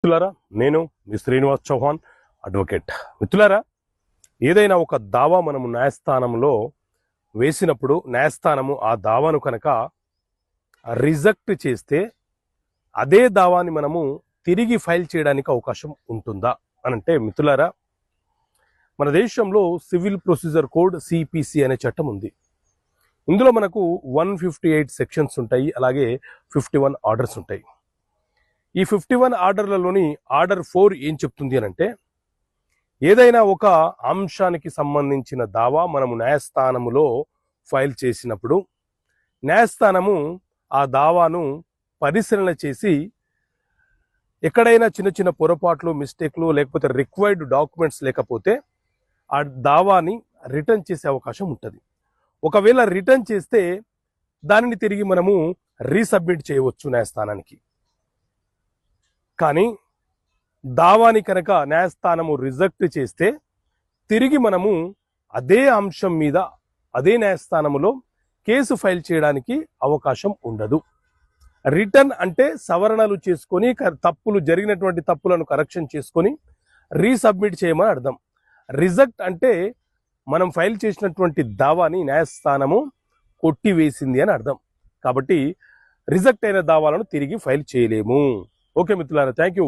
మిత్రులారా నేను మీ శ్రీనివాస్ చౌహాన్ అడ్వకేట్. మిత్రులారా ఏదైనా ఒక దావా మనము న్యాయస్థానంలో వేసినప్పుడు న్యాయస్థానము ఆ దావాను కనుక రిజెక్ట్ చేస్తే అదే దావాని మనము తిరిగి ఫైల్ చేయడానికి అవకాశం ఉంటుందా? అని అంటే మిత్రులారా మన దేశంలో సివిల్ ప్రొసీజర్ కోడ్ సిపిసి అనే చట్టం ఉంది. ఇందులో మనకు వన్ ఫిఫ్టీ ఎయిట్ సెక్షన్స్ ఉంటాయి అలాగే ఫిఫ్టీ వన్ ఆర్డర్స్ ఉంటాయి. ఈ ఫిఫ్టీ వన్ ఆర్డర్లలోని ఆర్డర్ ఫోర్ ఏం చెప్తుంది అని అంటే ఏదైనా ఒక అంశానికి సంబంధించిన దావా మనము న్యాయస్థానములో ఫైల్ చేసినప్పుడు న్యాయస్థానము ఆ దావాను పరిశీలన చేసి ఎక్కడైనా చిన్న చిన్న పొరపాట్లు మిస్టేక్లు లేకపోతే రిక్వైర్డ్ డాక్యుమెంట్స్ లేకపోతే ఆ దావాని రిటర్న్ చేసే అవకాశం ఉంటుంది. ఒకవేళ రిటర్న్ చేస్తే దానిని తిరిగి మనము రీసబ్మిట్ చేయవచ్చు న్యాయస్థానానికి. కానీ దావాని కనుక న్యాయస్థానము రిజెక్ట్ చేస్తే తిరిగి మనము అదే అంశం మీద అదే న్యాయస్థానములో కేసు ఫైల్ చేయడానికి అవకాశం ఉండదు. రిటర్న్ అంటే సవరణలు చేసుకొని తప్పులు జరిగినటువంటి తప్పులను కరెక్షన్ చేసుకొని రీసబ్మిట్ చేయమని అర్థం. రిజెక్ట్ అంటే మనం ఫైల్ చేసినటువంటి దావాని న్యాయస్థానము కొట్టివేసింది అని అర్థం. కాబట్టి రిజెక్ట్ అయిన దావాలను తిరిగి ఫైల్ చేయలేము. ఓకే మిత్రులారా థ్యాంక్ యూ